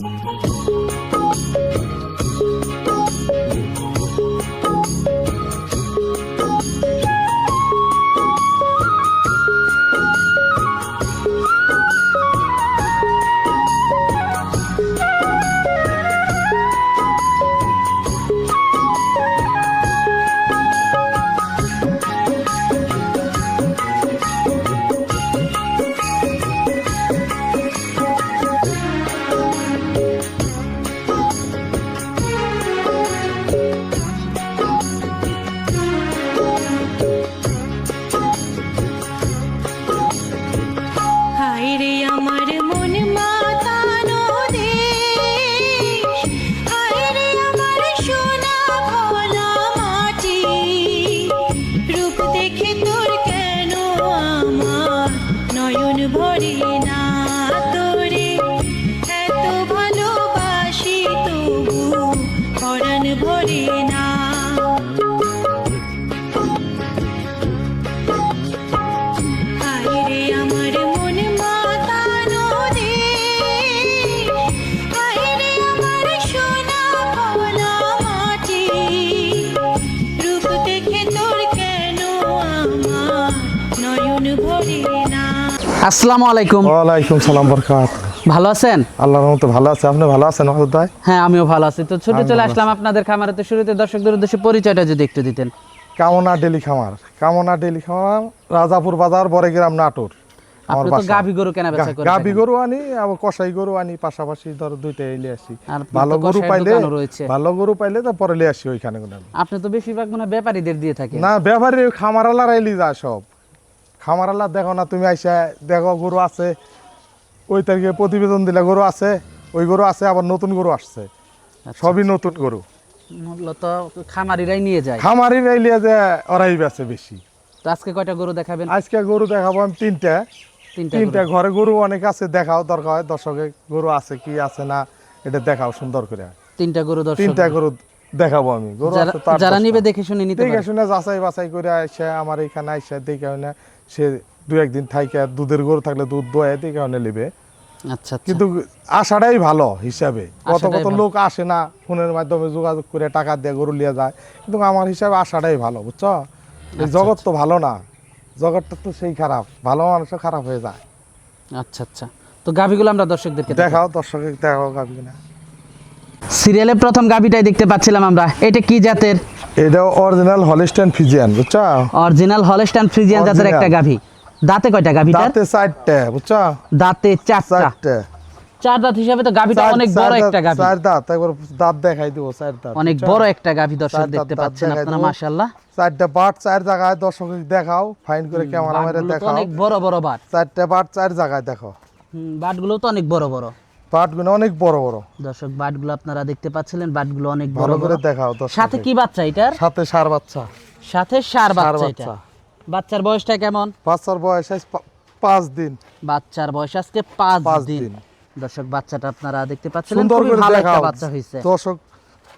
হায় আসসালামু আলাইকুম। ওয়ালাইকুম সালাম বরকাত। ভালো আছেন? আল্লাহর মতো ভালো আছে। আপনি ভালো আছেন মাসুদ ভাই? হ্যাঁ আমিও ভালো আছি। তো ছোট চলে আসলাম আপনাদের খামারে তো শুরুতে দর্শকদের উদ্দেশ্যে পরিচয়টা যদি একটু দিতেন। কামনা ডেলি খামার। কামনা ডেলি খামার রাজাপুর বাজার বড়গ্রাম নাটোর। আপনি তো। গাভী গরু কেনা বেচা গা- করে গাভী গরু আনি আবার কষাই গরু আনি পাশাপাশি ধর দুইটা এলে আসি। ভালো গরু পাইলে রয়েছে। ভালো গরু পাইলে তো পরে লিয়ে আসি ওইখানে আপনি তো বেশিরভাগ মানে ব্যাপারীদের দিয়ে থাকেন। না ব্যাপারী খামারালার এলি যায় সব। খামারালা দেখো না তুমি আইসা দেখো গরু আছে ওই তারিখে প্রতিবেদন দিলে গরু আছে ওই গরু আছে আবার নতুন গরু আসছে। আচ্ছা। সবই নতুন গরু। মূলত খামারিরাই নিয়ে যায়। খামারি রাইলিয়া যে ওরাই বেছে বেশি। তো আজকে কয়টা গরু দেখাবেন? আজকে গরু দেখাবো আমি তিনটা। তিনটা ঘরে গরু অনেক আছে দেখাও দরকার হয় দর্শকে গরু আছে কি আছে না এটা দেখাও সুন্দর করে। তিনটা গরু দর্শক। তিনটা গরু দেখাবো আমি গরু যারা-। নিবে দেখে শুনে নিতে দেখে শুনে যাচাই বাছাই করে আসে আমার এখানে আইসা দেখে না সে দু একদিন থাইকে দুধের গরু থাকলে দুধ দোয়া দেখে নেবে আচ্ছা আচ্ছা। কিন্তু আশাটাই ভালো হিসাবে। কত কত লোক আসে না ফোনের মাধ্যমে যোগাযোগ করে টাকা দিয়ে গরু লিয়ে যায়। কিন্তু আমার হিসাবে আশাটাই ভালো বুঝছ? এই আচ্ছা, জগৎ তো ভালো না। জগৎটা তো সেই খারাপ। ভালো মানুষও খারাপ হয়ে যায়। আচ্ছা আচ্ছা। তো গাভীগুলো আমরা দর্শকদেরকে। দেখাও দর্শকে দেখাও না সিরিয়ালে প্রথম গাভীটাই দেখতে পাচ্ছিলাম আমরা। এটা কি জাতের? এটা অরিজিনাল ফিজিয়ান বুঝছ? অরিজিনাল হলস্টাইন ফ্রিজিয়ান জাতের একটা গাভী। দাঁতে কয়টা দাঁতে চারটে বুঝছ? দাঁতে চারটা। চারটে। চার দাঁত হিসাবে তো গাভীটা অনেক বড় একটা গাভী। চার দাঁত একবার দাঁত দেখাই দিব চার দাঁত অনেক বড় একটা গাভী দর্শক দেখতে পাচ্ছেন আপনারা মাশাআল্লাহ। চারটা বাট চার জায়গায় দর্শক দেখাও ফাইন করে ক্যামেরা মেরে দেখাও। অনেক বড় বড় বাট চারটা বাট চার জায়গায় দেখো হুম, বাটগুলো তো অনেক বড় বড়। অনেক বড় বড়। দর্শক বাটগুলো আপনারা দেখতে পাচ্ছিলেন বাটগুলো অনেক বড় করে দেখাও সাথে কি বাচ্চা এটার? সাথে সার বাচ্চা। সাথে সার বাচ্চা এটা। বাচ্চার বয়সটা কেমন? বাচ্চার বয়স পাঁচ দিন। বাচ্চার বয়স আজকে পাঁচ দিন। দিন। দর্শক বাচ্চাটা আপনারা দেখতে পাচ্ছিলেন সুন্দর করে দেখাও। বাচ্চা হয়েছে। দর্শক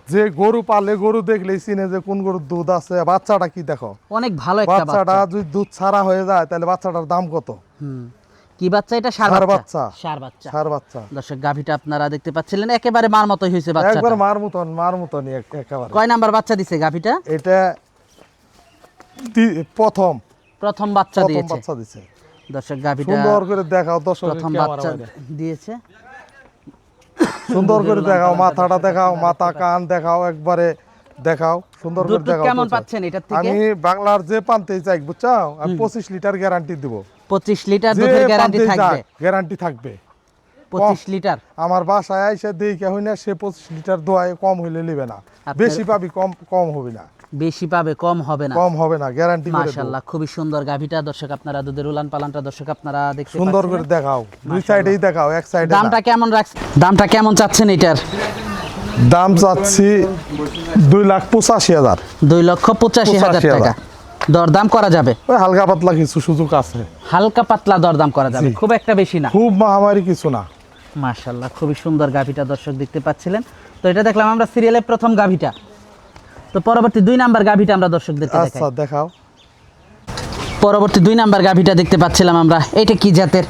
যে গরু পালে গরু দেখলেই চিনে যে কোন গরুর দুধ আছে। বাচ্চাটা কি দেখো? অনেক ভালো একটা বাচ্চাটা যদি দুধ ছাড়া হয়ে যায় তাহলে বাচ্চাটার দাম কত? হুম। কি বাচ্চা এটা? সার বাচ্চা। বাচ্চা। সার বাচ্চা। সার বাচ্চা। দর্শক গাভীটা আপনারা দেখতে পাচ্ছিলেন একেবারে মার মতোই হয়েছে বাচ্চাটা। একবার মার মতন মার মতনই একেবারে। কয় নাম্বার বাচ্চা দিছে গাভীটা? এটা প্রথম। প্রথম বাচ্চা প্রথম দিয়েছে। বাচ্চা দিছে। দর্শক গাভীটা সুন্দর করে দেখাও দর্শক প্রথম বাচ্চা দিয়েছে। সুন্দর করে দেখাও মাথাটা দেখাও মাথা কান দেখাও একবারে দেখাও সুন্দর করে দেখাও কেমন পাচ্ছেন এটার থেকে? আমি বাংলার যে পান্তে চাই বুঝছ আমি পঁচিশ লিটার গ্যারান্টি দিব। পঁচিশ লিটার দুধের গ্যারান্টি থাকবে। গ্যারান্টি থাকবে। পঁচিশ লিটার? আমার বাসায় আইসা দেখে হই না সে পঁচিশ লিটার দোয়ায় কম হইলে নিবে না। বেশি পাবি কম কম হবে না। বেশি পাবে কম হবে না। কম হবে না গ্যারান্টি করে মাশাআল্লাহ খুবই সুন্দর গাভীটা। দর্শক আপনারা দুধের উলান পালানটা দর্শক আপনারা দেখতে সুন্দর করে দেখাও। দুই সাইডেই দেখাও এক সাইডে দামটা কেমন রাখছেন দামটা কেমন চাচ্ছেন এটার? দাম চাচ্ছি দুই লাখ পঁচাশি হাজার। দুই লক্ষ পঁচাশি হাজার 85,000 টাকা। দরদাম করা যাবে? ওই হালকা পাতলা কিছু সুযোগ আছে। হালকা পাতলা দরদাম করা যাবে। খুব একটা বেশি না। খুব মহামারী কিছু না। মাশাআল্লাহ খুবই সুন্দর গাভীটা দর্শক দেখতে পাচ্ছিলেন। তো এটা দেখলাম আমরা সিরিয়ালের প্রথম গাভীটা। তো পরবর্তী দুই নাম্বার গাভীটা আমরা দর্শকদেরকে আচ্ছা দেখাই। দেখাও। পরবর্তী দুই নাম্বার গাভীটা দেখতে পাচ্ছিলাম আমরা। এটা কি জাতের?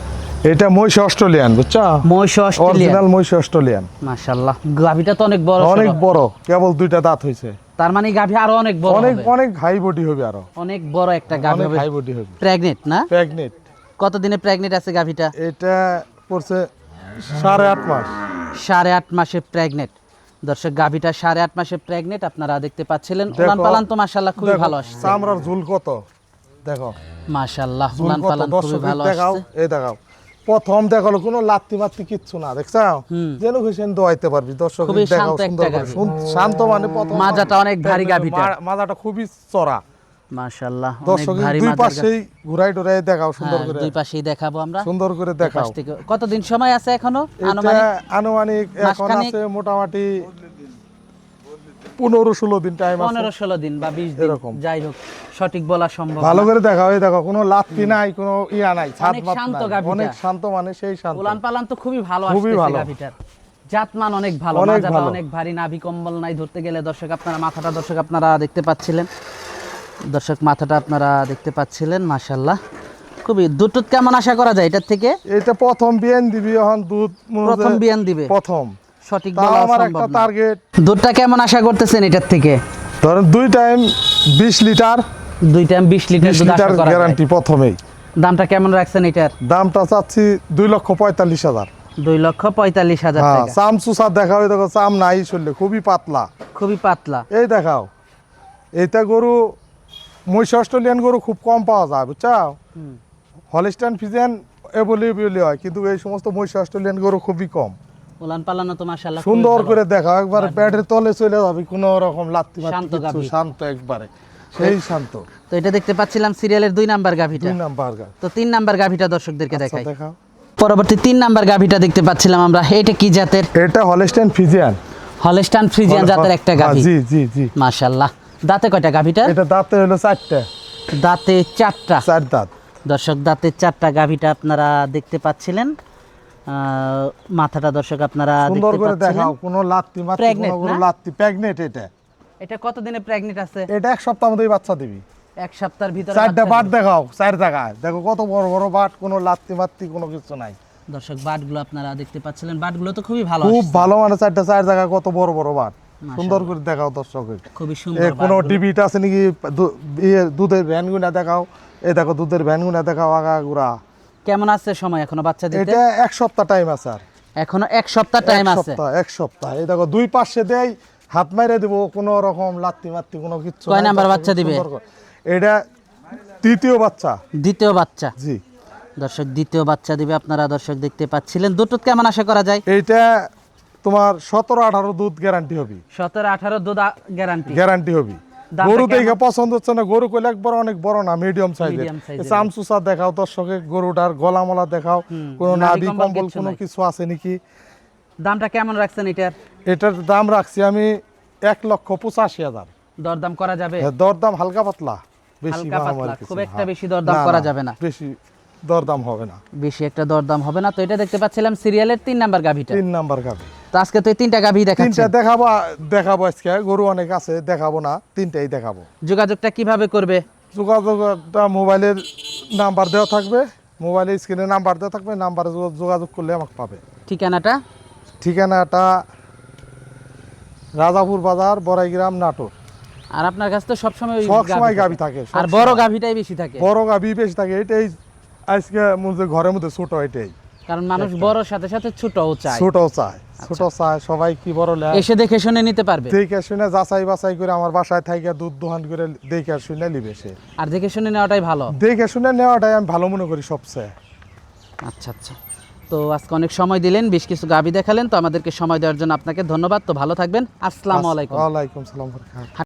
এটা মহিষ অস্ট্রেলিয়ান বুঝছ? মহিষ অস্ট্রেলিয়া অরিজিনাল মহিষ অস্ট্রেলিয়ান। মাশাআল্লাহ গাভিটা তো অনেক বড় অনেক বড় কেবল দুইটা দাঁত হয়েছে তার মানে গাভি আরও অনেক বড় অনেক অনেক হাই বডি হবে আরও। অনেক বড় একটা গাভি হবে। হাই বডি হবে। প্রেগনেন্ট না? প্রেগনেন্ট কত দিনে প্রেগনেন্ট আছে গাভিটা? এটা পড়ছে সাড়ে আট মাস। সাড়ে আট মাসে প্রেগনেন্ট দর্শক গাভিটা সাড়ে আট মাসে প্রেগনেন্ট আপনারা দেখতে পাচ্ছিলেন। উলান পালান তো মাশাআল্লাহ খুবই ভালো আসছে। চামড়ার ঝুল কত? দেখো। মাশাআল্লাহ উলান পালান খুবই ভালো আসছে। এই দেখাও। প্রথম দেখাল কোনো লাত্তি মাত্তি কিচ্ছু না দেখছাও? যেন খুশি দোয়াইতে পারবি দর্শক দেখাও সুন্দর করে। শান্ত মানে প্রথম মাজাটা অনেক ভারী গাভীটা। মাজাটা খুবই চড়া। মাশাআল্লাহ দর্শক দুই পাশেই ঘুরাই টুরাই দেখাও সুন্দর হ্যাঁ, করে। দুই পাশেই দেখাবো আমরা। সুন্দর করে দেখাও। কতদিন সময় আছে এখনও? আনুমানিক? আনুমানিক এখন আছে মোটামুটি পনেরো ষোলো দিন টাইম পনেরো ষোলো দিন বা বিশ দিন এরকম। যাই হোক সঠিক বলা সম্ভব ভালো করে দেখাও এই দেখো কোনো লাত্তি নাই কোনো ইয়া নাই অনেক শান্ত গাভীটা। অনেক শান্ত মানে সেই শান্ত। উলান পালান তো খুবই ভালো খুবই ভালো। গাভিটার। জাতমান অনেক ভালো মাজাটা। অনেক ভারী নাভি কম্বল নাই ধরতে গেলে দর্শক আপনারা মাথাটা দর্শক আপনারা দেখতে পাচ্ছিলেন। দর্শক মাথাটা আপনারা দেখতে পাচ্ছিলেন মাশাল্লাহ খুবই দুধ কেমন আশা করা যায় এটার থেকে? এটা প্রথম বিয়ান দিবি এখন দুধ প্রথম বিয়ান দিবে প্রথম। সঠিক বলা আমার একটা টার্গেট দুধটা কেমন আশা করতেছেন এটার থেকে? ধরেন দুই টাইম বিশ লিটার দুই টাইম বিশ লিটার দুধ আশা করা গ্যারান্টি প্রথমেই। দামটা কেমন রাখছেন এটার? দামটা চাচ্ছি দুই লক্ষ পঁয়তাল্লিশ হাজার। দুই লক্ষ পঁয়তাল্লিশ হাজার হ্যাঁ টাকা। চাম চুষা দেখাও দেখো চাম নাই শরীরে খুবই পাতলা। খুবই পাতলা। এই দেখাও এইটা গরু মহিষ অস্ট্রেলিয়ান গরু খুব কম পাওয়া যায় বুঝছ। হলিস্টান ফিজেন এভেলেবলি হয় কিন্তু এই সমস্ত মহিষ অস্ট্রেলিয়ান গরু খুবই কম। উলান পালানো তো মাশাআল্লাহ সুন্দর করে দেখাও একবার প্যাডের তলে চলে যাবে কোনো রকম লাত্তি শান্ত শান্ত একবারে। সেই শান্ত। তো এটা দেখতে পাচ্ছিলাম সিরিয়ালের দুই নাম্বার গাভিটা। দুই নাম্বার তো তিন নাম্বার গাভিটা দর্শকদেরকে দেখাই। দেখাও। পরবর্তী তিন নাম্বার গাভিটা দেখতে পাচ্ছিলাম আমরা। এটা কি জাতের? এটা হলিস্টান ফিজিয়ান হলস্টান ফ্রিজিয়ান জাতের একটা গাভি। জি জি জি। মাশাআল্লাহ। দাঁতে কয়টা গাভিটা? এটা দাঁতে হলো চারটে। দাঁতে চারটা। চার দাঁত। দর্শক দাঁতে চারটা গাভিটা আপনারা দেখতে পাচ্ছিলেন। মাথাটা দর্শক আপনারা সুন্দর করে দেখাও কোনো লাত্তি Pregnant কোনো লাত্তি। প্রেগনেট এটা। এটা কতদিনে প্রেগনেন্ট আছে? এটা এক সপ্তাহ মধ্যেই বাচ্চা দিবি। এক সপ্তাহের ভিতরে চারটা বাট দেখাও চার জায়গায়। দেখো কত বড় বড় বাট কোনো লাত্তি মাত্তি কোনো কিছু নাই। দর্শক বাটগুলো আপনারা দেখতে পাচ্ছিলেন। বাটগুলো তো খুবই ভালো খুব ভালো মানে চারটা চার জায়গায় কত বড় বড় বাট। সুন্দর করে দেখাও দর্শকের খুবই সুন্দর কোনো। ডিবিট আছে নাকি? ইয়ে দুধের ভ্যান গুনা দেখাও। এই দেখো দুধের ভ্যান গুনা দেখাও আগা গুড়া। কেমন আছে সময় এখনও বাচ্চা দিতে? এটা এক সপ্তাহ টাইম আছে আর। এখনও এক সপ্তাহ টাইম আছে। সপ্তাহ এক সপ্তাহ। এই দেখো দুই পাশে দেয় হাত মাইরে দিব কোনো রকম লাত্তি মাত্তি কোনো কিছু কয় নাম্বার বাচ্চা দিবে? এটা তৃতীয় বাচ্চা। দ্বিতীয় বাচ্চা। জি। দর্শক দ্বিতীয় বাচ্চা দিবে আপনারা দর্শক দেখতে পাচ্ছিলেন। দুটো কেমন আশা করা যায়? এইটা তোমার সতেরো আঠারো দুধ গ্যারান্টি হবে। সতেরো আঠারো দুধ গ্যারান্টি গ্যারান্টি হবে। গরু দেখে পছন্দ হচ্ছে না। গরু কইলে একবার অনেক বড় না মিডিয়াম সাইজের size দেখাও দর্শকে গরুটার গলা মলা দেখাও কোনো নাভি কম্বল কোনো কিছু আছে নাকি? দামটা কেমন রাখছেন এটার? এটার দাম রাখছি আমি এক লক্ষ পঁচাশি হাজার। দরদাম করা যাবে? হ্যাঁ, দরদাম হালকা পাতলা। বেশি খুব একটা বেশি দরদাম করা যাবে না। বেশি দরদাম হবে না। বেশি একটা দরদাম হবে না। তো এটা দেখতে পাচ্ছিলাম সিরিয়ালের তিন নাম্বার গাভিটা। তিন নাম্বার গাবি তো আজকে তো তিনটা গাভি তিনটা দেখাবো দেখাবো আজকে। গরু অনেক আছে দেখাবো না। তিনটাই দেখাবো। যোগাযোগটা কীভাবে করবে? যোগাযোগটা মোবাইলের নাম্বার দেওয়া থাকবে। মোবাইলের স্ক্রিনে নাম্বার দেওয়া থাকবে নাম্বারে যোগাযোগ করলে আমাকে পাবে। ঠিকানাটা? ঠিকানাটা রাজাপুর বাজার বড়াইগ্রাম নাটোর। আর আপনার কাছে তো সবসময় ওই সব গাভী থাকে। আর বড়। গাভিটাই বেশি থাকে। বড় গাবি বেশি থাকে এটাই আজকে মধ্যে ঘরের মধ্যে ছোট এটাই। কারণ মানুষ বড়র সাথে সাথে ছোটও চায়। ছোট চায় ছোট চায় সবাই কি বড় লেয়? এসে দেখে শুনে নিতে পারবে। দেখে শুনে যাচাই বাছাই করে আমার বাসায় থাইকে দুধ দোহান করে দেখে শুনে নিবে সে। আর দেখে শুনে নেওয়াটাই ভালো। দেখে শুনে নেওয়াটাই আমি ভালো মনে করি সবচেয়ে। আচ্ছা আচ্ছা। তো আজকে অনেক সময় দিলেন বেশ কিছু গাভি দেখালেন তো আমাদেরকে সময় দেওয়ার জন্য আপনাকে ধন্যবাদ। তো ভালো থাকবেন। আসসালামু আলাইকুম। ওয়ালাইকুম সালাম